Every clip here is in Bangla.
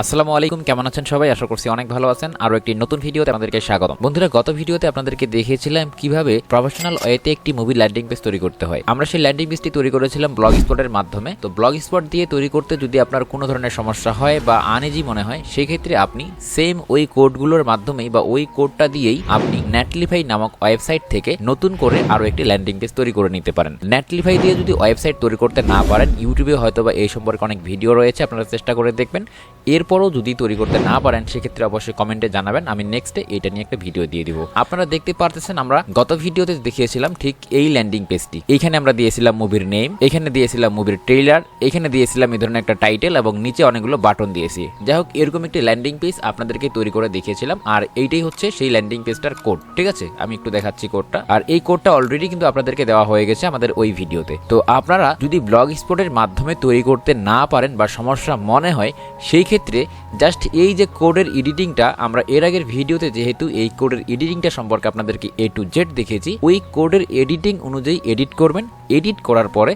আসসালামু আলাইকুম, কেমন আছেন সবাই? আশা করছি অনেক ভালো আছেন। আরও একটি নতুন ভিডিওতে আপনাদেরকে স্বাগত বন্ধুরা, গত ভিডিওতে আপনাদেরকে দেখিয়েছিলাম কীভাবে প্রফেশনাল ওয়েতে একটি মুভি ল্যান্ডিং পেজ তৈরি করতে হয়। আমরা সেই ল্যান্ডিং পেজটি তৈরি করেছিলাম ব্লগ স্পটের মাধ্যমে। তো ব্লগ স্পট দিয়ে তৈরি করতে যদি আপনার কোনো ধরনের সমস্যা হয় বা আনইজি মনে হয়, সেই ক্ষেত্রে আপনি সেম ওই কোডগুলোর মাধ্যমেই বা ওই কোডটা দিয়েই আপনি নেটলিফাই নামক ওয়েবসাইট থেকে নতুন করে আরও একটি ল্যান্ডিং পেজ তৈরি করে নিতে পারেন। নেটলিফাই দিয়ে যদি ওয়েবসাইট তৈরি করতে না পারেন ইউটিউবে হয়তো বা এই সম্পর্কে অনেক ভিডিও রয়েছে, আপনারা চেষ্টা করে দেখবেন। এরপরও যদি তৈরি করতে না পারেন, সেক্ষেত্রে অবশ্যই কমেন্টে জানাবেন। আমি নেক্সটে এটা নিয়ে একটা ভিডিও দিয়ে দিব। আপনারা দেখতে পারতেছেন, আমরা গত ভিডিওতে দেখিয়েছিলাম ঠিক এই ল্যান্ডিং পেজটি এইখানে আমরা দিয়েছিলাম মুভির নেম এখানে দিয়েছিলাম মুভির ট্রেইলার এখানে দিয়েছিলাম এই ধরনের একটা টাইটেল এবং নিচে অনেকগুলো বাটন দিয়েছি। যাই হোক, এরকম একটি ল্যান্ডিং পেজ আপনাদেরকে তৈরি করে দেখিয়েছিলাম, আর এইটাই হচ্ছে সেই ল্যান্ডিং পেজটার কোড ঠিক আছে? আমি একটু দেখাচ্ছি কোডটা আর এই কোডটা অলরেডি কিন্তু আপনাদেরকে দেওয়া হয়ে গেছে আমাদের ওই ভিডিওতে তো আপনারা যদি ব্লগ স্পটের মাধ্যমে তৈরি করতে না পারেন বা সমস্যা মনে হয়, সেই ক্ষেত্রে জাস্ট এই যে কোডের এডিটিংটা আমরা এর আগের ভিডিওতে যেহেতু এই কোডের এডিটিংটা সম্পর্কে আপনাদেরকে এ টু জেড দেখেছি ওই কোডের এডিটিং অনুযায়ী এডিট করবেন। এডিট করার পরে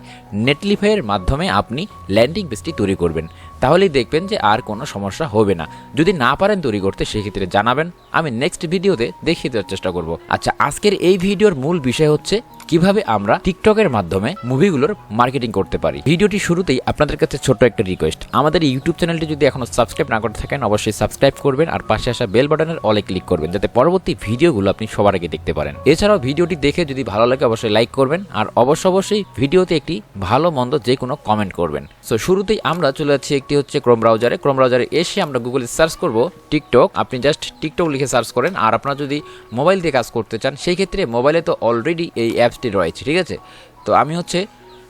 নেটলিফাইয়ের মাধ্যমে আপনি ল্যান্ডিং পেজটি তৈরি করবেন। তাহলেই দেখবেন যে আর কোনো সমস্যা হবে না। যদি না পারেন তৈরি করতে, সেক্ষেত্রে জানাবেন। আমি নেক্সট ভিডিওতে দেখিয়ে দেওয়ার চেষ্টা করব। আচ্ছা আজকের এই ভিডিওর মূল বিষয় হচ্ছে কীভাবে আমরা টিকটকের মাধ্যমে মুভিগুলোর মার্কেটিং করতে পারি। ভিডিওটি শুরুতেই আপনাদের কাছে ছোট্ট একটা রিকোয়েস্ট আমাদের ইউটিউব চ্যানেলটি যদি এখনও সাবস্ক্রাইব না করে থাকেন, অবশ্যই সাবস্ক্রাইব করবেন আর পাশে আসা বেল বাটনের অলে ক্লিক করবেন, যাতে পরবর্তী ভিডিওগুলো আপনি সবার আগে দেখতে পারেন। এছাড়াও ভিডিওটি দেখে যদি ভালো লাগে, অবশ্যই লাইক করবেন আর অবশ্য অবশ্যই ভিডিওতে একটি ভালো, মন্দ যে কোনো কমেন্ট করবেন। সো শুরুতেই আমরা চলে যাচ্ছি একটি হচ্ছে ক্রোম ব্রাউজারে ক্রোম ব্রাউজারে এসে আমরা গুগলে সার্চ করব টিকটক। আপনি জাস্ট টিকটক লিখে সার্চ করেন। আর আপনারা যদি মোবাইল দিয়ে কাজ করতে চান, সেই ক্ষেত্রে মোবাইলে তো অলরেডি এই অ্যাপসটি রয়েছে, ঠিক আছে? তো আমি হচ্ছে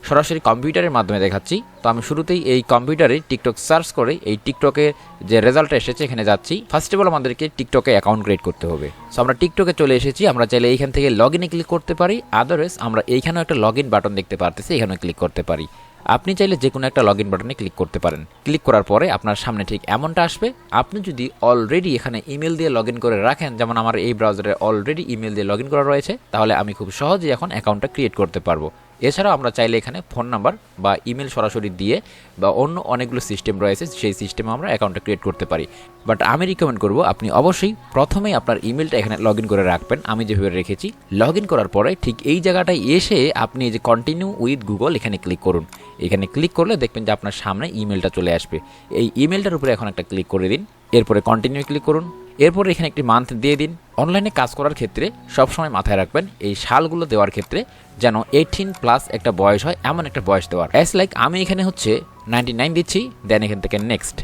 সরাসরি কম্পিউটারের মাধ্যমে দেখাচ্ছি। তো আমি শুরুতেই এই কম্পিউটারে টিকটক সার্চ করে এই টিকটকের যে রেজাল্ট এসেছে, এখানে যাচ্ছি। ফার্স্ট অফ অল আমাদেরকে টিকটকে অ্যাকাউন্ট ক্রিয়েট করতে হবে। সো আমরা টিকটকে চলে এসেছি, আমরা চাইলে এইখান থেকে লগ ইনে ক্লিক করতে পারি। আদারওয়াইজ আমরা এইখানেও একটা লগ ইন বাটন দেখতে পারতেছি, এখানেও ক্লিক করতে পারি। আপনি চাইলে যে কোনো একটা লগ ইন বাটনে ক্লিক করতে পারেন। ক্লিক করার পরে আপনার সামনে ঠিক এমনটা আসবে। আপনি যদি অলরেডি এখানে ইমেল দিয়ে লগ ইন করে রাখেন, যেমন আমার এই ব্রাউজারে অলরেডি ইমেল দিয়ে লগ ইন করা রয়েছে, তাহলে আমি খুব সহজেই এখন অ্যাকাউন্টটা ক্রিয়েট করতে পারব। এছাড়াও আমরা চাইলে এখানে ফোন নাম্বার বা ইমেল সরাসরি দিয়ে বা অন্য অনেকগুলো সিস্টেম রয়েছে, সেই সিস্টেমে আমরা অ্যাকাউন্টটা ক্রিয়েট করতে পারি। বাট আমি রিকমেন্ড করব, আপনি অবশ্যই প্রথমেই আপনার ইমেলটা এখানে লগ করে রাখবেন। আমি যেভাবে রেখেছি লগ করার পরে ঠিক এই জায়গাটায় এসে আপনি যে কন্টিনিউ উইথ গুগল এখানে ক্লিক করুন। এখানে ক্লিক করলে দেখবেন যে আপনার সামনে ইমেলটা চলে আসবে। এই ইমেলটার উপরে এখন একটা ক্লিক করে দিন। এরপরে কন্টিনিউ ক্লিক করুন। এরপর এখানে একটি মান্থ দিয়ে দিন। অনলাইনে কাজ করার ক্ষেত্রে সবসময় মাথায় রাখবেন, এই সালগুলো দেওয়ার ক্ষেত্রে যেন এইটিন প্লাস একটা বয়স হয়, এমন একটা বয়স দেওয়ার। অ্যাস লাইক আমি এখানে হচ্ছে নাইনটি নাইন দিচ্ছি দেন এখান থেকে নেক্সট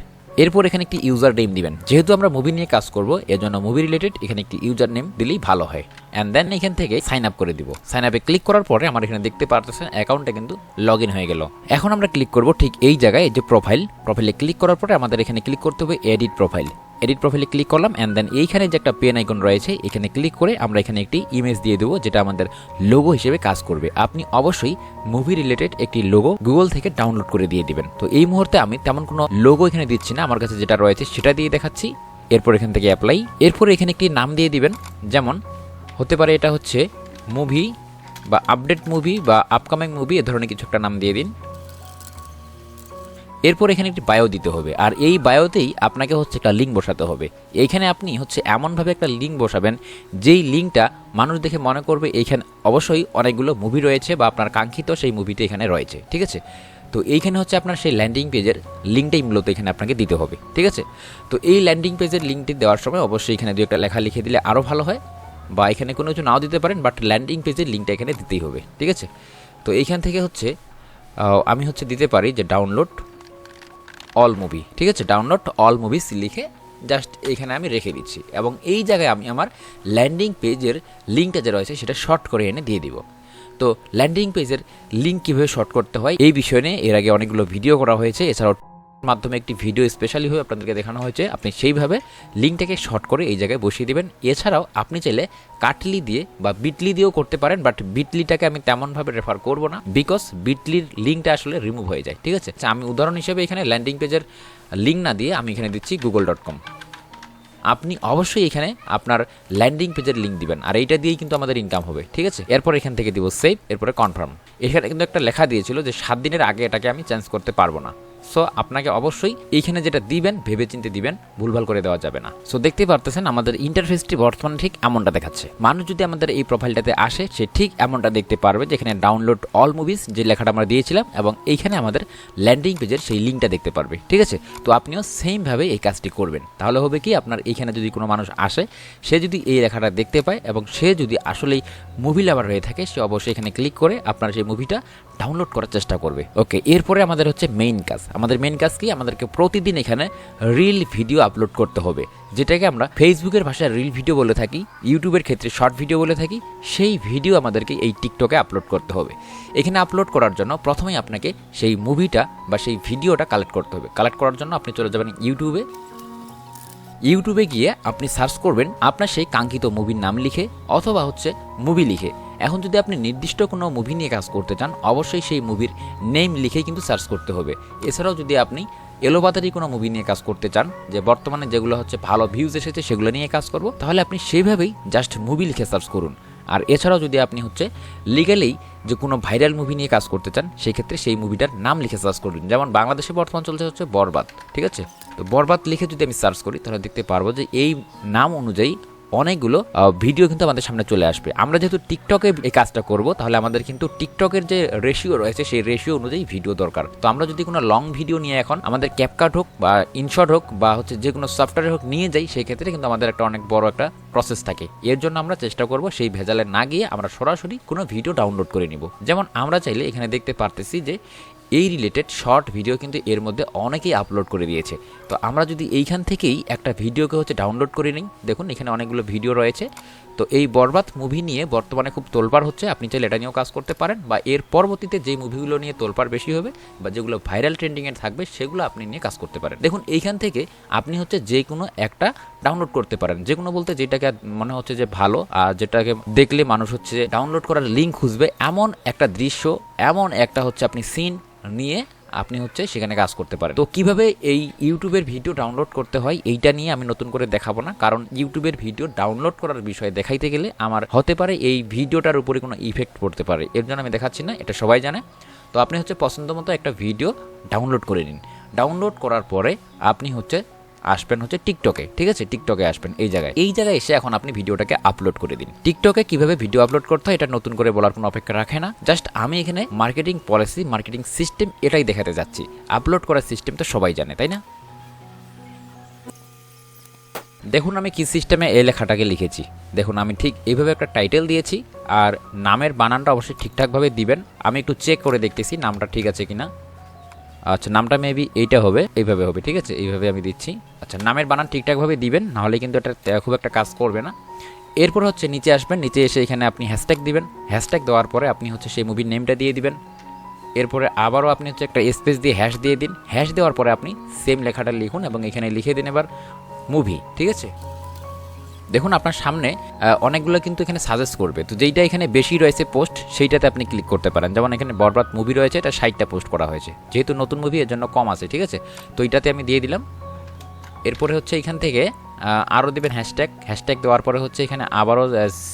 এরপর এখানে একটি ইউজার নেম দিবেন। যেহেতু আমরা মুভি নিয়ে কাজ করব, এজন্য মুভি রিলেটেড এখানে একটি ইউজার নেম দিলেই ভালো হয়। অ্যান্ড দেন এখান থেকে সাইন আপ করে দিব। সাইন আপে ক্লিক করার পরে আমার এখানে দেখতে পারতেছেন অ্যাকাউন্টটা কিন্তু লগ হয়ে গেল। এখন আমরা ক্লিক করব ঠিক এই জায়গায় যে প্রোফাইল প্রোফাইলে ক্লিক করার পরে আমাদের এখানে ক্লিক করতে হবে এডিট প্রোফাইল এডিট প্রোফাইলে ক্লিক করলাম অ্যান্ড দেন এইখানে যে একটা পেন আইকন রয়েছে, এখানে ক্লিক করে আমরা এখানে একটি ইমেজ দিয়ে দেবো, যেটা আমাদের লোগো হিসেবে কাজ করবে। আপনি অবশ্যই মুভি রিলেটেড একটি লোগো গুগল থেকে ডাউনলোড করে দিয়ে দিবেন। তো এই মুহূর্তে আমি তেমন কোনো লোগো এখানে দিচ্ছি না, আমার কাছে যেটা রয়েছে সেটা দিয়ে দেখাচ্ছি। এরপর এখান থেকে অ্যাপ্লাই এরপর এখানে একটি নাম দিয়ে দিবেন, যেমন হতে পারে এটা হচ্ছে মুভি বা আপডেট মুভি বা আপকামিং মুভি এ ধরনের কিছু একটা নাম দিয়ে দিন। এরপর এখানে একটি বায়ো দিতে হবে। আর এই বায়োতেই আপনাকে হচ্ছে একটা লিঙ্ক বসাতে হবে। এইখানে আপনি হচ্ছে এমনভাবে একটা লিঙ্ক বসাবেন, যেই লিঙ্কটা মানুষ দেখে মনে করবে এইখানে অবশ্যই অনেকগুলো মুভি রয়েছে বা আপনার কাঙ্ক্ষিত সেই মুভিটি এখানে রয়েছে, ঠিক আছে? তো এইখানে হচ্ছে আপনার সেই ল্যান্ডিং পেজের লিঙ্কটাই মূলত এখানে আপনাকে দিতে হবে, ঠিক আছে? তো এই ল্যান্ডিং পেজের লিঙ্কটি দেওয়ার সময় অবশ্যই এখানে দু একটা লেখা লিখে দিলে আরও ভালো হয়, বা এখানে কোনো কিছু নাও দিতে পারেন বাট ল্যান্ডিং পেজের লিঙ্কটা এখানে দিতেই হবে, ঠিক আছে? তো এইখান থেকে হচ্ছে আমি হচ্ছে দিতে পারি যে ডাউনলোড অল মুভি ঠিক আছে? ডাউনলোড অল মুভিস লিখে জাস্ট এখানে আমি রেখে দিচ্ছি। এবং এই জায়গায় আমি আমার ল্যান্ডিং পেজের লিঙ্কটা যে রয়েছে সেটা শর্ট করে এনে দিয়ে দিব। তো ল্যান্ডিং পেজের লিঙ্ক কীভাবে শর্ট করতে হয় এই বিষয় নিয়ে এর আগে অনেকগুলো ভিডিও করা হয়েছে, এছাড়াও মাধ্যমে একটি ভিডিও স্পেশালি হয়ে আপনাদেরকে দেখানো হয়েছে আপনি সেইভাবে লিঙ্কটাকে শর্ট করে এই জায়গায় বসিয়ে দেবেন। এছাড়াও আপনি চাইলে কাটলি দিয়ে বা বিটলি দিয়েও করতে পারেন বাট বিটলিটাকে আমি তেমনভাবে রেফার করব না বিকজ বিটলির লিঙ্কটা আসলে রিমুভ হয়ে যায় ঠিক আছে? আচ্ছা, আমি উদাহরণ হিসেবে এখানে ল্যান্ডিং পেজের লিঙ্ক না দিয়ে আমি এখানে দিচ্ছি গুগল ডট কম আপনি অবশ্যই এখানে আপনার ল্যান্ডিং পেজের লিঙ্ক দিবেন আর এইটা দিয়েই কিন্তু আমাদের ইনকাম হবে ঠিক আছে? এরপর এখান থেকে দিব সেভ এরপরে কনফার্ম এখানে কিন্তু একটা লেখা দিয়েছিল যে সাত দিনের আগে এটাকে আমি চেঞ্জ করতে পারব না। সো আপনাকে অবশ্যই এইখানে যেটা দিবেন, ভেবেচিন্তে দিবেন, ভুলভাল করে দেওয়া যাবে না। সো দেখতেই পারতেছেন, আমাদের ইন্টারফেসটি বর্তমানে ঠিক এমনটা দেখাচ্ছে। মানুষ যদি আমাদের এই প্রোফাইলটাতে আসে, সে ঠিক এমনটা দেখতে পারবে, যেখানে ডাউনলোড অল মুভিজ যে লেখাটা আমরা দিয়েছিলাম, এবং এইখানে আমাদের ল্যান্ডিং পেজের সেই লিঙ্কটা দেখতে পারবে। ঠিক আছে? তো আপনিও সেমভাবে এই কাজটি করবেন। তাহলে হবে কি, আপনার এইখানে যদি কোনো মানুষ আসে, সে যদি এই লেখাটা দেখতে পায়, এবং সে যদি আসলেই মুভি লাভার হয়ে থাকে, সে অবশ্যই এখানে ক্লিক করে আপনার সেই মুভিটা ডাউনলোড করার চেষ্টা করবে। ওকে এরপরে আমাদের হচ্ছে মেইন কাজ। আমাদের মেইন কাজ কি? আমাদেরকে প্রতিদিন এখানে রিল ভিডিও আপলোড করতে হবে। যেটাকে আমরা ফেসবুকের ভাষায় রিল ভিডিও বলে থাকি ইউটিউবের ক্ষেত্রে শর্ট ভিডিও বলে থাকি, সেই ভিডিও আমাদেরকে এই টিকটকে আপলোড করতে হবে। এখানে আপলোড করার জন্য প্রথমেই আপনাকে সেই মুভিটা বা সেই ভিডিওটা কালেক্ট করতে হবে। কালেক্ট করার জন্য আপনি চলে যাবেন ইউটিউবে ইউটিউবে গিয়ে আপনি সার্চ করবেন আপনার সেই কাঙ্ক্ষিত মুভির নাম লিখে অথবা হচ্ছে মুভি লিখে। এখন যদি আপনি নির্দিষ্ট কোনো মুভি নিয়ে কাজ করতে চান, অবশ্যই সেই মুভির নেম লিখে কিন্তু সার্চ করতে হবে। এছাড়াও যদি আপনি এলোপাতারি কোনো মুভি নিয়ে কাজ করতে চান, যে বর্তমানে যেগুলো হচ্ছে ভালো ভিউজ এসেছে সেগুলো নিয়ে কাজ করব, তাহলে আপনি সেইভাবেই জাস্ট মুভি লিখে সার্চ করুন। আর এছাড়াও যদি আপনি হচ্ছে লিগালেই যে কোনো ভাইরাল মুভি নিয়ে কাজ করতে চান, সেই ক্ষেত্রে সেই মুভিটার নাম লিখে সার্চ করবেন যেমন বাংলাদেশে বর্তমান চলছে হচ্ছে বরবাদ, ঠিক আছে? তো বরবাদ লিখে যদি আমি সার্চ করি, তাহলে দেখতে পারব যে এই নাম অনুযায়ী অনেকগুলো ভিডিও কিন্তু আমাদের সামনে চলে আসবে। আমরা যেহেতু টিকটকে এই কাজটা করব, তাহলে আমাদের কিন্তু টিকটকের যে রেশিও রয়েছে, সেই রেশিও অনুযায়ী ভিডিও দরকার। তো আমরা যদি কোনো লং ভিডিও নিয়ে এখন আমাদের ক্যাপকাট হোক বা ইনশর্ট হোক বা হচ্ছে যে কোনো সফটওয়্যার হোক নিয়ে যাই, সেই ক্ষেত্রে কিন্তু আমাদের একটা অনেক বড় একটা প্রসেস থাকে। এর জন্য আমরা চেষ্টা করব সেই ভেজালে না গিয়ে আমরা সরাসরি কোনো ভিডিও ডাউনলোড করে নিব। যেমন আমরা চাইলে এখানে দেখতে পারতেছি যে এই রিলেটেড শর্ট ভিডিও কিন্তু এর মধ্যে অনেকেই আপলোড করে দিয়েছে। তো আমরা যদি এইখান থেকেই একটা ভিডিওকে হচ্ছে ডাউনলোড করে নিই, দেখুন এখানে অনেকগুলো ভিডিও রয়েছে। তো এই বরবাদ মুভি নিয়ে বর্তমানে খুব তোলপাড় হচ্ছে, আপনি চাইলে এটা নিয়েও কাজ করতে পারেন বা এর পরবর্তীতে যে মুভিগুলো নিয়ে তোলপাড় বেশি হবে বা যেগুলো ভাইরাল ট্রেন্ডিংয়ে থাকবে, সেগুলো আপনি নিয়ে কাজ করতে পারেন। দেখুন এইখান থেকে আপনি হচ্ছে যে কোনো একটা ডাউনলোড করতে পারেন। যে কোনো বলতে যেটাকে মনে হচ্ছে যে ভালো, আর যেটাকে দেখলে মানুষ হচ্ছে ডাউনলোড করার লিঙ্ক খুঁজবে, এমন একটা দৃশ্য, এমন একটা হচ্ছে আপনি সিন নিয়ে আপনি হচ্ছে সেখানে কাজ করতে পারেন। তো কীভাবে এই ইউটিউবের ভিডিও ডাউনলোড করতে হয়, এইটা নিয়ে আমি নতুন করে দেখাবো না। কারণ ইউটিউবের ভিডিও ডাউনলোড করার বিষয়ে দেখাইতে গেলে আমার হতে পারে এই ভিডিওটার উপরে কোনো ইফেক্ট পড়তে পারে। এর জন্য আমি দেখাচ্ছি না, এটা সবাই জানে। তো আপনি হচ্ছে পছন্দ মতো একটা ভিডিও ডাউনলোড করে নিন। ডাউনলোড করার পরে আপনি হচ্ছে আসবেন হচ্ছে টিকটকে, ঠিক আছে? টিকটকে আসবেন এই জায়গায়। এই জায়গায় এসে এখন আপনি ভিডিওটাকে আপলোড করে দিন। টিকটকে কীভাবে ভিডিও আপলোড করতে হয় এটা নতুন করে বলার কোনো অপেক্ষা রাখে না। জাস্ট আমি এখানে মার্কেটিং পলিসি মার্কেটিং সিস্টেম এটাই দেখাতে যাচ্ছি। আপলোড করার সিস্টেম তো সবাই জানে, তাই না? দেখুন আমি কি সিস্টেমে এই লেখাটাকে লিখেছি। দেখুন আমি ঠিক এইভাবে একটা টাইটেল দিয়েছি আর নামের বানানটা অবশ্যই ঠিকঠাকভাবে দিবেন। আমি একটু চেক করে দেখতেছি নামটা ঠিক আছে কিনা। আচ্ছা নামটা মেবি এইটা হবে, এইভাবে হবে, ঠিক আছে? এইভাবে আমি দিচ্ছি। আচ্ছা নামের বানান ঠিকঠাকভাবে দিবেন, নাহলে কিন্তু এটা খুব একটা কাজ করবে না। এরপর হচ্ছে নিচে আসবেন, নিচে এসে এখানে আপনি হ্যাশট্যাগ দিবেন। হ্যাশট্যাগ দেওয়ার পরে আপনি হচ্ছে সেই মুভির নেমটা দিয়ে দিবেন। এরপরে আবারও আপনি হচ্ছে একটা স্পেস দিয়ে হ্যাশ দিয়ে দিন। হ্যাশ দেওয়ার পরে আপনি সেম লেখাটা লিখুন এবং এখানে লিখে দিন এবার মুভি ঠিক আছে? দেখুন, আপনার সামনে অনেকগুলো কিন্তু এখানে সাজেস্ট করবে। তো যেইটা এখানে বেশি রয়েছে পোস্ট সেইটাতে আপনি ক্লিক করতে পারেন। যেমন এখানে বরবাদ মুভি রয়েছে, এটা ষাটটা পোস্ট করা হয়েছে। যেহেতু নতুন মুভি এর জন্য কম আছে, ঠিক আছে? তো এইটাতে আমি দিয়ে দিলাম। এরপরে হচ্ছে এখান থেকে আরও দেবেন হ্যাশট্যাগ হ্যাশট্যাগ দেওয়ার পরে হচ্ছে এখানে আবারও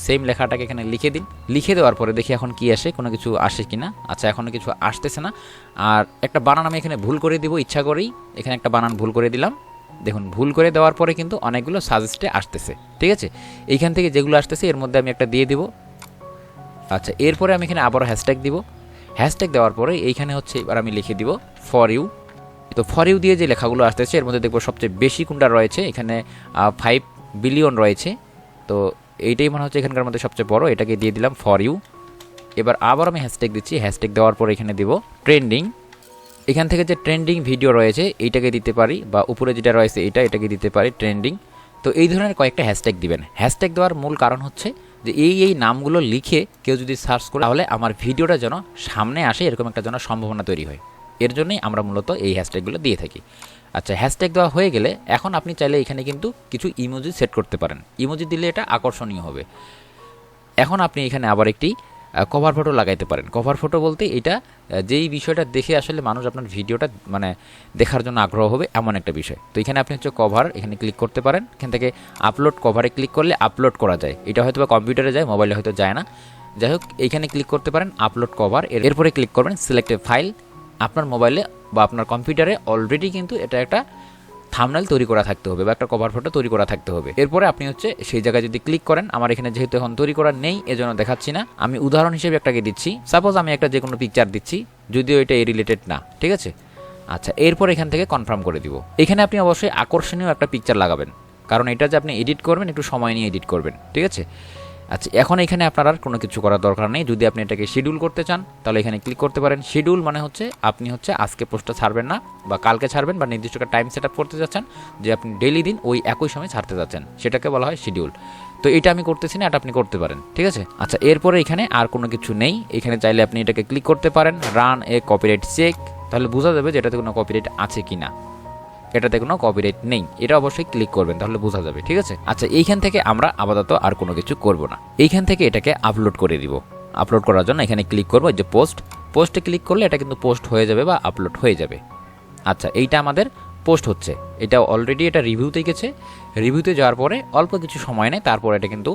সেম লেখাটাকে এখানে লিখে দিন। লিখে দেওয়ার পরে দেখি এখন কি আসে, কোনো কিছু আসে কিনা। আচ্ছা এখনও কিছু আসতেছে না। আর একটা বানান আমি এখানে ভুল করে দিব, ইচ্ছা করেই। এখানে একটা বানান ভুল করে দিলাম। দেখুন, ভুল করে দেওয়ার পরে কিন্তু অনেকগুলো সাজেস্টে আসতেছে, ঠিক আছে? এইখান থেকে যেগুলো আসতেছে, এর মধ্যে আমি একটা দিয়ে দিব। আচ্ছা এরপরে আমি এখানে আবারও হ্যাশট্যাগ দিব। হ্যাশট্যাগ দেওয়ার পরে এইখানে হচ্ছে এবার আমি লিখে দিব ফর ইউ তো ফর ইউ দিয়ে যে লেখাগুলো আসতেছে, এর মধ্যে দেখব সবচেয়ে বেশি কোনটা রয়েছে, এখানে ফাইভ বিলিয়ন রয়েছে। তো এইটাই মনে হচ্ছে এখানকার মধ্যে সবচেয়ে বড়, এটাকে দিয়ে দিলাম ফর ইউ এবার আবার আমি হ্যাশট্যাগ দিচ্ছি হ্যাশট্যাগ দেওয়ার পর এখানে দিব ট্রেন্ডিং এখান থেকে যে ট্রেন্ডিং ভিডিও রয়েছে, এইটাকে দিতে পারি, বা উপরে যেটা রয়েছে এটা, এটাকে দিতে পারি ট্রেন্ডিং তো এই ধরনের কয়েকটা হ্যাশট্যাগ দিবেন। হ্যাশট্যাগ দেওয়ার মূল কারণ হচ্ছে যে এই এই নামগুলো লিখে কেউ যদি সার্চ করে, তাহলে আমার ভিডিওটা যেন সামনে আসে, এরকম একটা যেন সম্ভাবনা তৈরি হয়। এর জন্যই আমরা মূলত এই হ্যাশট্যাগুলো দিয়ে থাকি। আচ্ছা হ্যাশট্যাগ দেওয়া হয়ে গেলে এখন আপনি চাইলে এখানে কিন্তু কিছু ইমোজি সেট করতে পারেন। ইমোজি দিলে এটা আকর্ষণীয় হবে। এখন আপনি এখানে আবার একটি কভার ফটো লাগাইতে পারেন। কভার ফটো বলতে এটা যেই বিষয়টা দেখে আসলে মানুষ আপনার ভিডিওটা মানে দেখার জন্য আগ্রহ হবে, এমন একটা বিষয়। তো এখানে আপনি হচ্ছে কভার এখানে ক্লিক করতে পারেন। এখান থেকে আপলোড কভারে ক্লিক করলে আপলোড করা যায়। এটা হয়তো বা কম্পিউটারে যায় মোবাইলে হয়তো যায় না। যাই হোক এইখানে ক্লিক করতে পারেন আপলোড কভার এরপরে ক্লিক করবেন সিলেক্টেড ফাইল আপনার মোবাইলে বা আপনার কম্পিউটারে অলরেডি কিন্তু এটা একটা থামনাইল তৈরি করা থাকতে হবে বা একটা কভার ফটো তৈরি করা থাকতে হবে। এরপরে আপনি হচ্ছে সেই জায়গায় যদি ক্লিক করেন, আমার এখানে যেহেতু এখন তৈরি করা নেই, এজন্য দেখাচ্ছি না। আমি উদাহরণ হিসেবে একটাকে দিচ্ছি। সাপোজ আমি একটা যে কোনো পিকচার দিচ্ছি, যদিও এটা এই রিলেটেড না, ঠিক আছে? আচ্ছা এরপর এখান থেকে কনফার্ম করে দিব। এখানে আপনি অবশ্যই আকর্ষণীয় একটা পিকচার লাগাবেন। কারণ এটা যে আপনি এডিট করবেন, একটু সময় নিয়ে এডিট করবেন, ঠিক আছে? আচ্ছা এখন এখানে আপনার আর কোনো কিছু করার দরকার নেই। যদি আপনি এটাকে শিডিউল করতে চান, তাহলে এখানে ক্লিক করতে পারেন। শিডিউল মানে হচ্ছে আপনি হচ্ছে আজকে পোস্টটা ছাড়বেন না বা কালকে ছাড়বেন বা নির্দিষ্ট একটা টাইম সেট আপ করতে যাচ্ছেন যে আপনি ডেলি দিন ওই একই সময় ছাড়তে যাচ্ছেন। সেটাকে বলা হয় শিডিউল তো এটা আমি করতেছি না, এটা আপনি করতে পারেন। ঠিক আছে? আচ্ছা এরপরে এখানে আর কোনো কিছু নেই। এখানে চাইলে আপনি এটাকে ক্লিক করতে পারেন। রান এ কপিরাইট চেক তাহলে বোঝা যাবে যে এটাতে কোনো কপিরাইট আছে কি না এটাতে কোনো কপিরাইট নেই। এটা অবশ্যই ক্লিক করবেন, তাহলে বোঝা যাবে, ঠিক আছে? আচ্ছা এইখান থেকে আমরা আপাতত আর কোনো কিছু করব না। এইখান থেকে এটাকে আপলোড করে দিব। আপলোড করার জন্য এখানে ক্লিক করব যে পোস্ট পোস্টে ক্লিক করলে এটা কিন্তু পোস্ট হয়ে যাবে বা আপলোড হয়ে যাবে। আচ্ছা এইটা আমাদের পোস্ট হচ্ছে। এটা অলরেডি এটা রিভিউতে গেছে। রিভিউতে যাওয়ার পরে অল্প কিছু সময় নেয়, তারপর এটা কিন্তু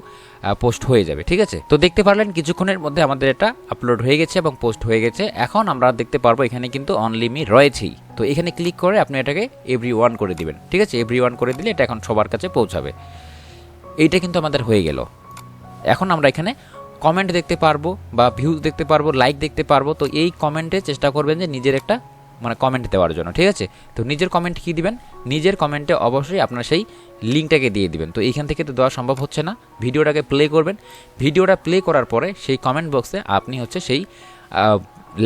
পোস্ট হয়ে যাবে, ঠিক আছে? তো দেখতে পারলেন কিছুক্ষণের মধ্যে আমাদের এটা আপলোড হয়ে গেছে এবং পোস্ট হয়ে গেছে। এখন আমরা দেখতে পারব এখানে কিন্তু অনলিমি রয়েছেই। তো এখানে ক্লিক করে আপনি এটাকে এভরি ওয়ান করে দিবেন, ঠিক আছে? এভরি ওয়ান করে দিলে এটা এখন সবার কাছে পৌঁছাবে। এইটা কিন্তু আমাদের হয়ে গেল। এখন আমরা এখানে কমেন্ট দেখতে পারব বা ভিউজ দেখতে পারব লাইক দেখতে পারব। তো এই কমেন্টে চেষ্টা করবেন যে নিজের একটা মানে কমেন্ট দেওয়ার জন্য, ঠিক আছে? তো নিজের কমেন্ট কী দিবেন? নিজের কমেন্টে অবশ্যই আপনার সেই লিঙ্কটাকে দিয়ে দিবেন। তো এইখান থেকে তো দেওয়া সম্ভব হচ্ছে না। ভিডিওটাকে প্লে করবেন। ভিডিওটা প্লে করার পরে সেই কমেন্ট বক্সে আপনি হচ্ছে সেই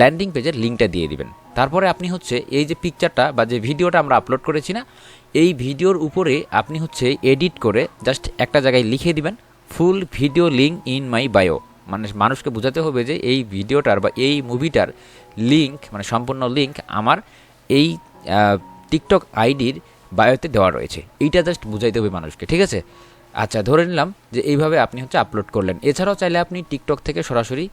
ল্যান্ডিং পেজের লিঙ্কটা দিয়ে দিবেন। তারপরে আপনি হচ্ছে এই যে পিকচারটা বা যে ভিডিওটা আমরা আপলোড করেছি না, এই ভিডিওর উপরে আপনি হচ্ছে এডিট করে জাস্ট একটা জায়গায় লিখে দিবেন full video link in my bio মানে মানুষকে বোঝাতে হবে যে এই ভিডিওটার বা এই মুভিটার লিঙ্ক মানে সম্পূর্ণ লিঙ্ক আমার এই টিকটক আইডির বায়োতে দেওয়া রয়েছে। এইটা জাস্ট বুঝাইতে হবে মানুষকে, ঠিক আছে? আচ্ছা ধরে নিলাম যে এইভাবে আপনি হচ্ছে আপলোড করলেন। এছাড়াও চাইলে আপনি টিকটক থেকে সরাসরি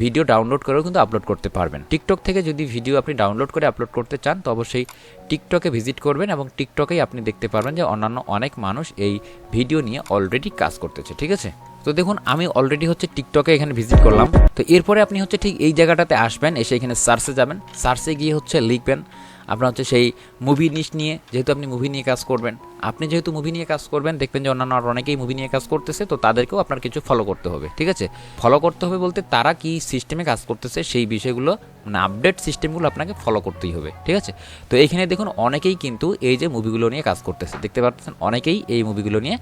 ভিডিও ডাউনলোড করেও কিন্তু আপলোড করতে পারবেন। টিকটক থেকে যদি ভিডিও আপনি ডাউনলোড করে আপলোড করতে চান, তো অবশ্যই টিকটকে ভিজিট করবেন এবং টিকটকেই আপনি দেখতে পারবেন যে অন্যান্য অনেক মানুষ এই ভিডিও নিয়ে অলরেডি কাজ করতেছে, ঠিক আছে? তো দেখুন, আমি অলরেডি হচ্ছে টিকটকে এখানে ভিজিট করলাম। তো এরপরে আপনি হচ্ছে ঠিক এই জায়গাটাতে আসবেন, এসে এখানে সার্চে যাবেন। সার্চে গিয়ে হচ্ছে লিখবেন, আপনার হচ্ছে সেই মুভি নিশ নিয়ে, যেহেতু আপনি মুভি নিয়ে কাজ করবেন। আপনি যেহেতু মুভি নিয়ে কাজ করবেন, দেখবেন যে অন্যান্য আর অনেকেই মুভি নিয়ে কাজ করতেছে, তো তাদেরকেও আপনার কিছু ফলো করতে হবে, ঠিক আছে? ফলো করতে হবে বলতে তারা কি সিস্টেমে কাজ করতেছে, সেই বিষয়গুলো মানে আপডেট সিস্টেমগুলো আপনাকে ফলো করতেই হবে, ঠিক আছে? তো এইখানে দেখুন, অনেকেই কিন্তু এই যে মুভিগুলো নিয়ে কাজ করতেছে, দেখতে পাচ্ছেন? অনেকেই এই মুভিগুলো নিয়ে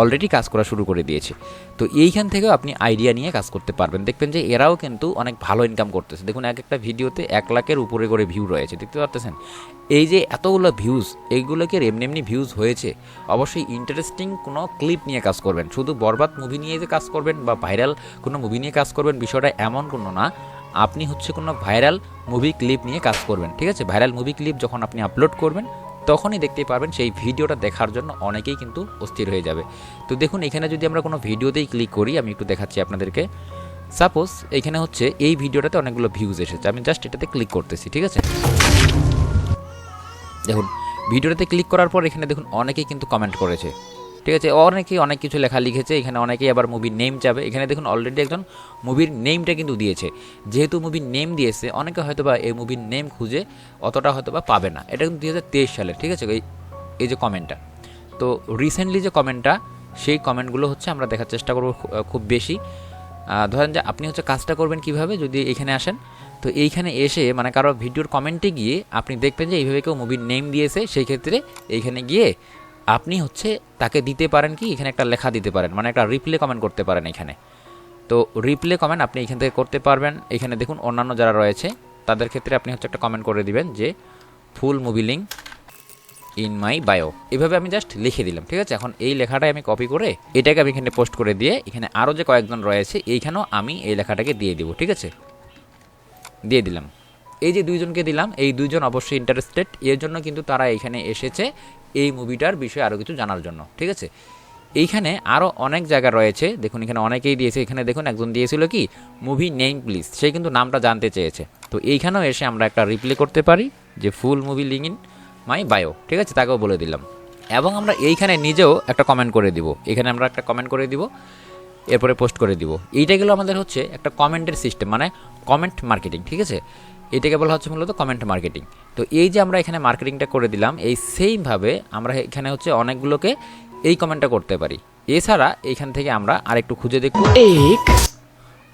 অলরেডি কাজ করা শুরু করে দিয়েছে। তো এইখান থেকেও আপনি আইডিয়া নিয়ে কাজ করতে পারবেন। দেখবেন যে এরাও কিন্তু অনেক ভালো ইনকাম করতেছে। দেখুন, এক একটা ভিডিওতে এক লাখের উপরে করে ভিউ রয়েছে, দেখতে পাচ্ছেন? এই যে এতগুলো ভিউজ এইগুলোকে এমনি এমনি ভিউজ হয়েছে অবশ্যই ইন্টারেস্টিং কোনো ক্লিপ নিয়ে কাজ করবেন। শুধু বরবাদ মুভি নিয়ে যে কাজ করবেন বা ভাইরাল কোনো মুভি নিয়ে কাজ করবেন, বিষয়টা এমন কোনো না। আপনি হচ্ছে কোনো ভাইরাল মুভি ক্লিপ নিয়ে কাজ করবেন, ঠিক আছে? ভাইরাল মুভি ক্লিপ যখন আপনি আপলোড করবেন, তখনই দেখতে পারবেন সেই ভিডিওটা দেখার জন্য অনেকেই কিন্তু অস্থির হয়ে যাবে। তো দেখুন, এখানে যদি আমরা কোনো ভিডিওতেই ক্লিক করি, আমি একটু দেখাচ্ছি আপনাদেরকে। সাপোজ এখানে হচ্ছে এই ভিডিওটাতে অনেকগুলো ভিউজ এসেছে। আমি জাস্ট এটাতে ক্লিক করতেছি, ঠিক আছে? দেখুন ভিডিওটাতে ক্লিক করার পর এখানে দেখুন অনেকেই কিন্তু কমেন্ট করেছে। ঠিক আছে, অনেকেই অনেক কিছু লেখা লিখেছে, এখানে অনেকেই আবার মুভির নেম চাবে। এখানে দেখুন অলরেডি একজন মুভির নেমটা কিন্তু দিয়েছে। যেহেতু মুভির নেম দিয়েছে, অনেকে হয়তো বা এই মুভির নেম খুঁজে অতটা হয়তো বা পাবে না। এটা কিন্তু দুই সালের ঠিক আছে? এই যে কমেন্টটা তো রিসেন্টলি যে কমেন্টটা সেই কমেন্টগুলো হচ্ছে আমরা দেখার চেষ্টা করব খুব বেশি। ধরেন যে আপনি হচ্ছে কাজটা করবেন কীভাবে? যদি এখানে আসেন তো এইখানে এসে মানে কারও ভিডিওর কমেন্টে গিয়ে আপনি দেখবেন যে এইভাবে কেউ মুভির নেম দিয়েছে, সেই ক্ষেত্রে এইখানে গিয়ে আপনি হচ্ছে তাকে দিতে পারেন কি? এখানে একটা লেখা দিতে পারেন মানে একটা রিপ্লে কমেন্ট করতে পারেন এখানে। তো রিপ্লে কমেন্ট আপনি এখান থেকে করতে পারবেন। এখানে দেখুন অন্যান্য যারা রয়েছে, তাদের ক্ষেত্রে আপনি হচ্ছে একটা কমেন্ট করে দিবেন যে full movie link in my bio এভাবে আমি জাস্ট লিখে দিলাম, ঠিক আছে? এখন এই লেখাটাই আমি কপি করে এটাকে আমি এখানে পোস্ট করে দিয়ে এখানে আরও যে কয়েকজন রয়েছে, এইখানেও আমি এই লেখাটাকে দিয়ে দিব, ঠিক আছে? দিয়ে দিলাম। এই যে দুইজনকে দিলাম, এই দুইজন অবশ্যই ইন্টারেস্টেড এর জন্য কিন্তু তারা এখানে এসেছে এই মুভিটার বিষয়ে আরও কিছু জানার জন্য, ঠিক আছে? এইখানে আরও অনেক জায়গা রয়েছে, দেখুন এখানে অনেকেই দিয়েছে, এখানে দেখুন একজন দিয়েছিল কি? মুভি নেম প্লিজ সে কিন্তু নামটা জানতে চেয়েছে। তো এইখানেও এসে আমরা একটা রিপ্লে করতে পারি, যে full movie link in my bio ঠিক আছে? তাকেও বলে দিলাম। এবং আমরা এইখানে নিজেও একটা কমেন্ট করে দিব। এখানে আমরা একটা কমেন্ট করে দিব। এরপরে পোস্ট করে দিব। এইটা গেলো আমাদের হচ্ছে একটা কমেন্টের সিস্টেম মানে কমেন্ট মার্কেটিং ঠিক আছে? এটাকে বলা হচ্ছে মূলত কমেন্ট মার্কেটিং তো এই যে আমরা এখানে মার্কেটিংটা করে দিলাম, এই সেইমভাবে আমরা এখানে হচ্ছে অনেকগুলোকে এই কমেন্টটা করতে পারি। এছাড়া এখান থেকে আমরা আরেকটু খুঁজে দেখব।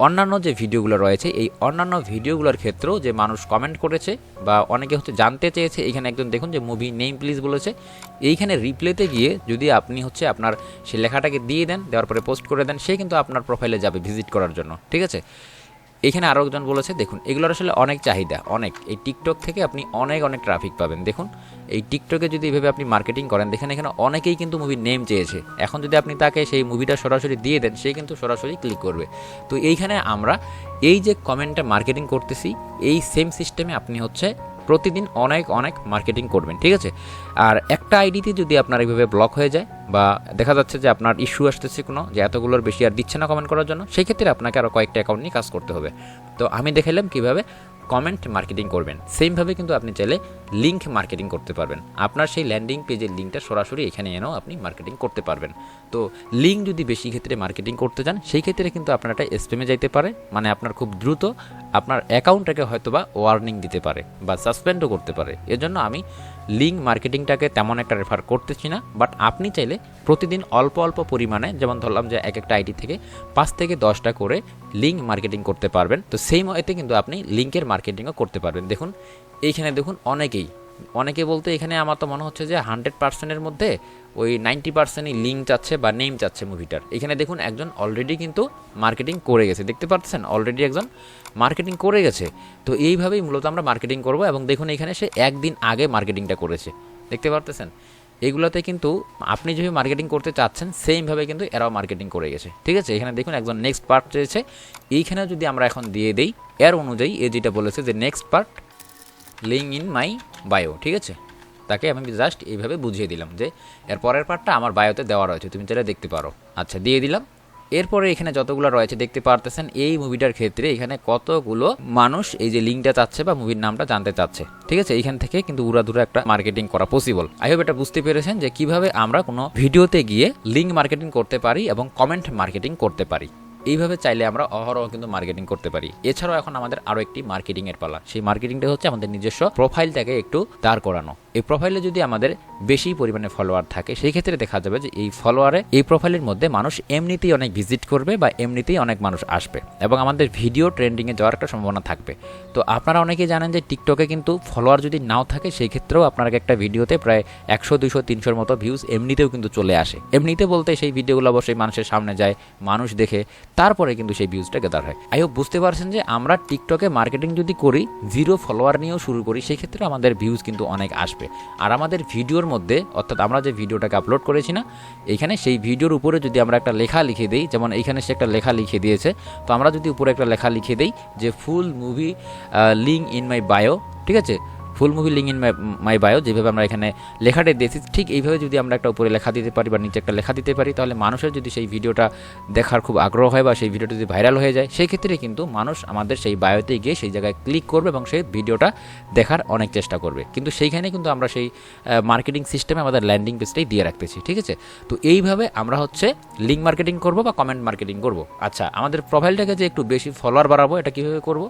অন্যান্য যে ভিডিওগুলো রয়েছে, এই অন্যান্য ভিডিওগুলোর ক্ষেত্রেও যে মানুষ কমেন্ট করেছে বা অনেকে হচ্ছে জানতে চেয়েছে, এখানে একজন দেখুন যে মুভি নেম প্লিজ বলেছে, এইখানে রিপ্লেতে গিয়ে যদি আপনি হচ্ছে আপনার সে লেখাটাকে দিয়ে দেন, দেওয়ার পরে পোস্ট করে দেন, সে কিন্তু আপনার প্রোফাইলে যাবে ভিজিট করার জন্য, ঠিক আছে? এখানে আরও একজন বলেছে, দেখুন, এগুলোর আসলে অনেক চাহিদা, অনেক। এই টিকটক থেকে আপনি অনেক অনেক ট্রাফিক পাবেন। দেখুন, এই টিকটকে যদি এভাবে আপনি মার্কেটিং করেন, দেখেন এখানে অনেকেই কিন্তু মুভির নেম চেয়েছে। এখন যদি আপনি তাকে সেই মুভিটা সরাসরি দিয়ে দেন, সে কিন্তু সরাসরি ক্লিক করবে। তো এইখানে আমরা এই যে কমেন্টটা মার্কেটিং করতেছি, এই সেম সিস্টেমে আপনি হচ্ছে প্রতিদিন অনেক অনেক মার্কেটিং করবেন, ঠিক আছে? আর একটা আইডিতে যদি আপনার এইভাবে ব্লক হয়ে যায় বা দেখা যাচ্ছে যে আপনার ইস্যু আসতেছে কোনো, যে এতগুলোর বেশি আর দিচ্ছে না কমেন্ট করার জন্য, সেক্ষেত্রে আপনাকে আরও কয়েকটা অ্যাকাউন্ট নিয়ে কাজ করতে হবে। তো আমি দেখালাম কীভাবে কমেন্ট মার্কেটিং করবেন। সেমভাবে কিন্তু আপনি চাইলে লিঙ্ক মার্কেটিং করতে পারবেন। আপনার সেই ল্যান্ডিং পেজের লিঙ্কটা সরাসরি এখানে এনেও আপনি মার্কেটিং করতে পারবেন। তো লিঙ্ক যদি বেশি ক্ষেত্রে মার্কেটিং করতে চান, সেই ক্ষেত্রে কিন্তু আপনার একটা স্পেমে যাইতে পারে মানে আপনার খুব দ্রুত আপনার অ্যাকাউন্টটাকে হয়তো বা ওয়ার্নিং দিতে পারে বা সাসপেন্ডও করতে পারে। এজন্য আমি লিঙ্ক মার্কেটিংটাকে তেমন একটা রেফার করতেছি না বাট আপনি চাইলে প্রতিদিন অল্প অল্প পরিমাণে, যেমন ধরলাম যে এক একটা আইডি থেকে পাঁচ থেকে দশটা করে লিঙ্ক মার্কেটিং করতে পারবেন। তো সেই এতে কিন্তু আপনি লিঙ্কের মার্কেটিংও করতে পারবেন। দেখুন, এইখানে দেখুন অনেকেই অনেকে বলতে এখানে আমার তো মনে হচ্ছে যে হান্ড্রেড পার্সেন্টের মধ্যে ওই নাইনটি পার্সেন্টই লিঙ্ক চাচ্ছে বা নেম চাচ্ছে মুভিটার। এখানে দেখুন একজন অলরেডি কিন্তু মার্কেটিং করে গেছে। দেখতে পাচ্ছেন অলরেডি একজন মার্কেটিং করে গেছে। তো এইভাবেই মূলত আমরা মার্কেটিং করব এবং দেখুন এখানে সে একদিন আগে মার্কেটিংটা করেছে। দেখতে পারতেছেন? এগুলোতে কিন্তু আপনি যেভাবে মার্কেটিং করতে চাচ্ছেন সেমভাবে কিন্তু এরাও মার্কেটিং করে গেছে। ঠিক আছে? এখানে দেখুন একজন নেক্সট পার্ট চেয়েছে এইখানে যদি আমরা এখন দিয়ে দিই, এর অনুযায়ী এ যেটা বলেছে যে next part link in my bio ঠিক আছে? তাকে আমি জাস্ট এইভাবে বুঝিয়ে দিলাম যে, এর পরের পার্টটা আমার বায়োতে দেওয়া রয়েছে, তুমি চাইলে দেখতে পারো। আচ্ছা দিয়ে দিলাম। এরপরে এখানে যতগুলো রয়েছে, দেখতে পারতেছেন, এই মুভিটার ক্ষেত্রে এখানে কতগুলো মানুষ এই যে লিঙ্কটা চাচ্ছে বা মুভির নামটা জানতে চাচ্ছে, ঠিক আছে? এইখান থেকে কিন্তু উড়াধুরা একটা মার্কেটিং করা পসিবল আই হোপ এটা বুঝতে পেরেছেন যে কীভাবে আমরা কোনো ভিডিওতে গিয়ে লিঙ্ক মার্কেটিং করতে পারি এবং কমেন্ট মার্কেটিং করতে পারি। এইভাবে চাইলে আমরা অহরহ কিন্তু মার্কেটিং করতে পারি। এছাড়াও এখন আমাদের আরও একটি মার্কেটিংয়ের পালা। সেই মার্কেটিংটা হচ্ছে আমাদের নিজস্ব প্রোফাইলটাকে একটু দাঁড় করানো। এই প্রোফাইলে যদি আমাদের বেশি পরিমাণে ফলোয়ার থাকে, সেই ক্ষেত্রে দেখা যাবে যে এই ফলোয়ারে এই প্রোফাইলের মধ্যে মানুষ এমনিতেই অনেক ভিজিট করবে বা এমনিতেই অনেক মানুষ আসবে এবং আমাদের ভিডিও ট্রেন্ডিংয়ে যাওয়ার একটা সম্ভাবনা থাকবে। তো আপনারা অনেকেই জানেন যে টিকটকে কিন্তু ফলোয়ার যদি নাও থাকে, সেই ক্ষেত্রেও আপনার একটা ভিডিওতে প্রায় একশো দুশো তিনশোর মতো ভিউজ এমনিতেও কিন্তু চলে আসে। এমনিতে বলতে সেই ভিডিওগুলো অবশ্যই মানুষের সামনে যায়, মানুষ দেখে, তারপরে কিন্তু সেই ভিউজটা গেদার হয়। আই হোপ বুঝতে পারছেন যে আমরা টিকটকে মার্কেটিং যদি করি জিরো ফলোয়ার নিয়েও শুরু করি, সেই ক্ষেত্রে আমাদের ভিউজ কিন্তু অনেক আসবে। আর আমাদের ভিডিওর মধ্যে, অর্থাৎ আমরা যে ভিডিওটাকে আপলোড করেছি না, এখানে সেই ভিডিওর উপরে যদি আমরা একটা লেখা লিখে দিই, যেমন এইখানে সে একটা লেখা লিখে দিয়েছে, তো আমরা যদি উপরে একটা লেখা লিখে দিই যে full movie link in my bio ঠিক আছে? Full movie link in my my bio, যেভাবে আমরা এখানে লেখাটা দিয়েছি, ঠিক এইভাবে যদি আমরা একটা উপরে লেখা দিতে পারি বা নিচে একটা লেখা দিতে পারি, তাহলে মানুষের যদি সেই ভিডিওটা দেখার খুব আগ্রহ হয় বা সেই ভিডিওটা যদি ভাইরাল হয়ে যায়, সেই ক্ষেত্রে কিন্তু মানুষ আমাদের সেই বায়োতে গিয়ে সেই জায়গায় ক্লিক করবে এবং সেই ভিডিওটা দেখার অনেক চেষ্টা করবে। কিন্তু সেইখানে কিন্তু আমরা সেই মার্কেটিং সিস্টেমে আমাদের ল্যান্ডিং পেজটাই দিয়ে রাখতেছি, ঠিক আছে? তো এইভাবে আমরা হচ্ছে লিঙ্ক মার্কেটিং করব বা কমেন্ট মার্কেটিং করব। আচ্ছা আমাদের প্রোফাইলটাকে যে একটু বেশি ফলোয়ার বাড়াবো, এটা কীভাবে করব?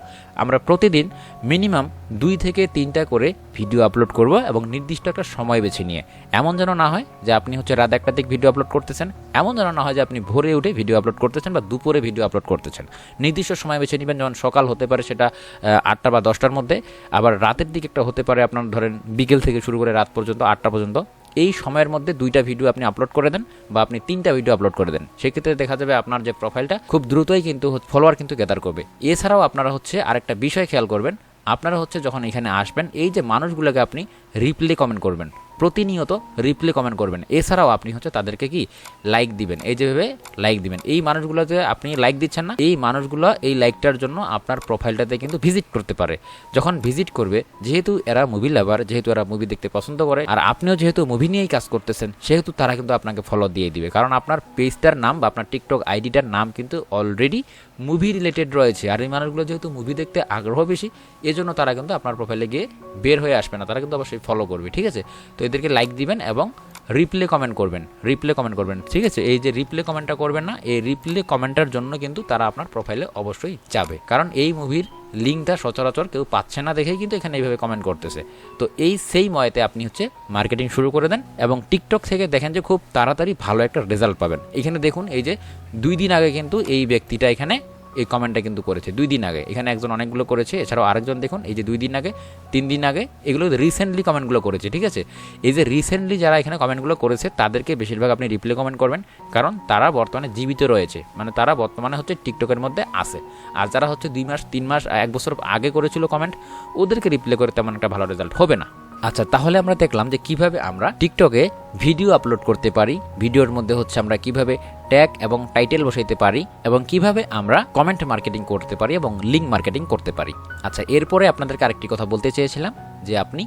আমরা প্রতিদিন মিনিমাম দুই থেকে তিনটা করে ভিডিও আপলোড করব এবং নির্দিষ্ট একটা সময় বেছে নিয়ে। এমন যেন না হয় যে আপনি হচ্ছে রাত একটা দিক ভিডিও আপলোড করতেছেন, এমন যেন না হয় যে আপনি ভোরে উঠে ভিডিও আপলোড করতেছেন বা দুপুরে ভিডিও আপলোড করতেছেন। নির্দিষ্ট সময় বেছে নেবেন, যেমন সকাল হতে পারে সেটা আটটা বা দশটার মধ্যে, আবার রাতের দিকে একটা হতে পারে আপনার ধরেন বিকেল থেকে শুরু করে রাত পর্যন্ত, আটটা পর্যন্ত, এই সময়ের মধ্যে দুইটা ভিডিও আপনি আপলোড করে দেন বা আপনি তিনটা ভিডিও আপলোড করে দেন। সেক্ষেত্রে দেখা যাবে আপনার যে প্রোফাইলটা খুব দ্রুতই কিন্তু ফলোয়ার কিন্তু গ্যাদার করবে। এছাড়াও আপনারা হচ্ছে আরেকটা বিষয় খেয়াল করবেন আপনারা হচ্ছে যখন এখানে আসবেন এই যে মানুষগুলোকে আপনি রিপ্লে কমেন্ট করবেন। প্রতিনিয়ত রিপ্লে কমেন্ট করবেন। এছাড়াও আপনি হচ্ছে তাদেরকে কি লাইক দিবেন। এই যেভাবে লাইক দিবেন। এই মানুষগুলো যে আপনি লাইক দিচ্ছেন না, এই মানুষগুলো এই লাইকটার জন্য আপনার প্রোফাইলটাতে কিন্তু ভিজিট করতে পারে। যখন ভিজিট করবে, যেহেতু এরা মুভি লাভার যেহেতু এরা মুভি দেখতে পছন্দ করে, আর আপনিও যেহেতু মুভি নিয়েই কাজ করতেছেন, সেহেতু তারা কিন্তু আপনাকে ফলো দিয়ে দিবে। কারণ আপনার পেজটার নাম বা আপনার টিকটক আইডিটার নাম কিন্তু অলরেডি মুভি রিলেটেড রয়েছে। আর এই মানুষগুলো যেহেতু মুভি দেখতে আগ্রহ বেশি, এজন্য তারা কিন্তু আপনার প্রোফাইলে গিয়ে বের হয়ে আসবে না। তারা কিন্তু অবশ্যই ফলো করবে, ঠিক আছে? তো এদেরকে লাইক দিবেন এবং রিপ্লে কমেন্ট করবেন রিপ্লে কমেন্ট করবেন। ঠিক আছে? এই যে রিপ্লে কমেন্টটা করবেন না, এই রিপ্লে কমেন্টার জন্য কিন্তু তারা আপনার প্রোফাইলে অবশ্যই যাবে। কারণ এই মুভির লিঙ্কটা সচরাচর কেউ পাচ্ছে না দেখেই কিন্তু এখানে এইভাবে কমেন্ট করতেছে। তো এই সেই ময়েতে আপনি হচ্ছে মার্কেটিং শুরু করে দেন এবং টিকটক থেকে দেখেন যে খুব তাড়াতাড়ি ভালো একটা রেজাল্ট পাবেন। এখানে দেখুন, এই যে দুই দিন আগে কিন্তু এই ব্যক্তিটা এখানে এই কমেন্টটা কিন্তু করেছে। দুই দিন আগে। এখানে একজন অনেকগুলো করেছে। এছাড়াও আরেকজন দেখুন, এই যে দুই দিন আগে, তিন দিন আগে, এগুলো রিসেন্টলি কমেন্টগুলো করেছে, ঠিক আছে? এই যে রিসেন্টলি যারা এখানে কমেন্টগুলো করেছে, তাদেরকে বেশিরভাগ আপনি রিপ্লে কমেন্ট করবেন, কারণ তারা বর্তমানে জীবিত রয়েছে। মানে তারা বর্তমানে হচ্ছে টিকটকের মধ্যে আছে। আর যারা হচ্ছে দুই মাস, তিন মাস, এক বছর আগে করেছিল কমেন্ট ওদেরকে রিপ্লে করে তেমন একটা ভালো রেজাল্ট হবে না। আচ্ছা তাহলে আমরা দেখলাম যে কীভাবে আমরা টিকটকে ভিডিও আপলোড করতে পারি। ভিডিওর মধ্যে হচ্ছে আমরা কীভাবে ট্যাগ এবং টাইটেল বসাইতে পারি এবং কীভাবে আমরা কমেন্ট মার্কেটিং করতে পারি এবং লিঙ্ক মার্কেটিং করতে পারি। আচ্ছা এরপরে আপনাদেরকে আরেকটি কথা বলতে চেয়েছিলাম যে আপনি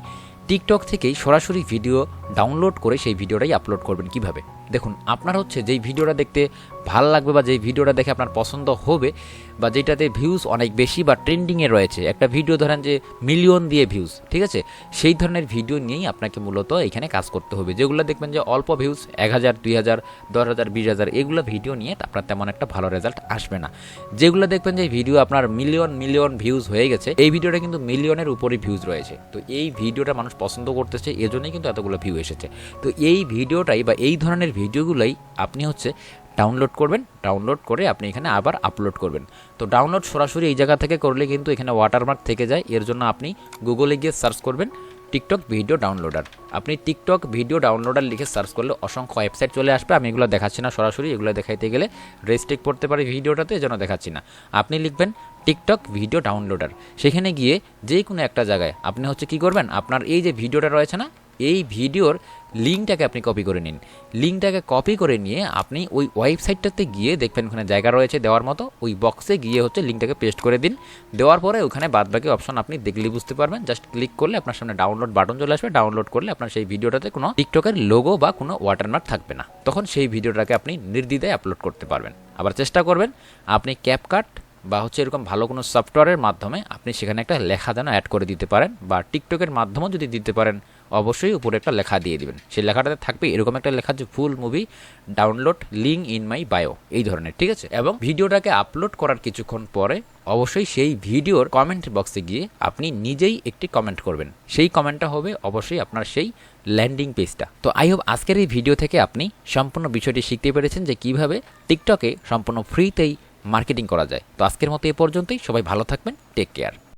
টিকটক থেকেই সরাসরি ভিডিও ডাউনলোড করে সেই ভিডিওটাই আপলোড করবেন কীভাবে? দেখুন, আপনার হচ্ছে যেই ভিডিওটা দেখতে ভালো লাগবে বা যেই ভিডিওটা দেখে আপনার পছন্দ হবে বা যেটাতে ভিউজ অনেক বেশি বা ট্রেন্ডিংয়ে রয়েছে, একটা ভিডিও ধরেন যে মিলিয়ন দিয়ে ভিউজ ঠিক আছে? সেই ধরনের ভিডিও নিয়েই আপনাকে মূলত এখানে কাজ করতে হবে। যেগুলো দেখবেন যে অল্প ভিউজ এক হাজার, দুই হাজার, দশ হাজার, বিশ হাজার, এগুলো ভিডিও নিয়ে আপনার তেমন একটা ভালো রেজাল্ট আসবে না। যেগুলো দেখবেন যে ভিডিও আপনার মিলিয়ন মিলিয়ন ভিউজ হয়ে গেছে, এই ভিডিওটা কিন্তু মিলিয়নের উপরে ভিউজ রয়েছে। তো এই ভিডিওটা মানুষ পছন্দ করতেছে, এজন্যই কিন্তু এতগুলো ভিউ এসেছে। তো এই ভিডিওটাই বা এই ধরনের ভিডিওগুলোই আপনি হচ্ছে ডাউনলোড করবেন ডাউনলোড করে আপনি এখানে আবার আপলোড করবেন। তো ডাউনলোড সরাসরি এই জায়গা থেকে করলে কিন্তু এখানে ওয়াটারমার্ক থেকে যায়। এর জন্য আপনি গুগলে গিয়ে সার্চ করবেন টিকটক ভিডিও ডাউনলোডার আপনি টিকটক ভিডিও ডাউনলোডার লিখে সার্চ করলে অসংখ্য ওয়েবসাইট চলে আসবে। আমি এগুলো দেখাচ্ছি না সরাসরি, এগুলো দেখাইতে গেলে রেস্ট্রিক পড়তে পারি ভিডিওটাতে এজন্য দেখাচ্ছি না। আপনি লিখবেন টিকটক ভিডিও ডাউনলোডার সেখানে গিয়ে যে কোনো একটা জায়গায় আপনি হচ্ছে কি করবেন? আপনার এই যে ভিডিওটা রয়েছে না, এই ভিডিওর লিঙ্কটাকে আপনি কপি করে নিন। লিঙ্কটাকে কপি করে নিয়ে আপনি ওই ওয়েবসাইটটাতে গিয়ে দেখবেন ওখানে জায়গা রয়েছে দেওয়ার মতো। ওই বক্সে গিয়ে হচ্ছে লিঙ্কটাকে পেস্ট করে দিন। দেওয়ার পরে ওখানে বাদবাকি অপশন আপনি দেখলে বুঝতে পারবেন। জাস্ট ক্লিক করলে আপনার সামনে ডাউনলোড বাটন চলে আসবে। ডাউনলোড করলে আপনার সেই ভিডিওটাতে কোনো টিকটকের লোগো বা কোনো ওয়াটারমার্ক থাকবে না। তখন সেই ভিডিওটাকে আপনি নির্দ্বিধায় আপলোড করতে পারবেন। আবার চেষ্টা করবেন আপনি ক্যাপকাট বা হচ্ছে এরকম ভালো কোনো সফটওয়্যারের মাধ্যমে আপনি সেখানে একটা লেখা যেন অ্যাড করে দিতে পারেন বা টিকটকের মাধ্যমেও যদি দিতে পারেন অবশ্যই উপরে একটা লেখা দিয়ে দিবেন। সেই লেখাটাতে থাকবে এরকম একটা লেখা যে full movie download link in my bio এই ধরনের, ঠিক আছে? এবং ভিডিওটাকে আপলোড করার কিছুক্ষণ পরে অবশ্যই সেই ভিডিওর কমেন্ট বক্সে গিয়ে আপনি নিজেই একটি কমেন্ট করবেন। সেই কমেন্টটা হবে অবশ্যই আপনার সেই ল্যান্ডিং পেজটা তো আই হোপ আজকের এই ভিডিও থেকে আপনি সম্পূর্ণ বিষয়টি শিখতে পেরেছেন যে কীভাবে টিকটকে সম্পূর্ণ ফ্রিতেই মার্কেটিং করা যায়। তো আজকের মতো এ পর্যন্তই, সবাই ভালো থাকবেন টেক কেয়ার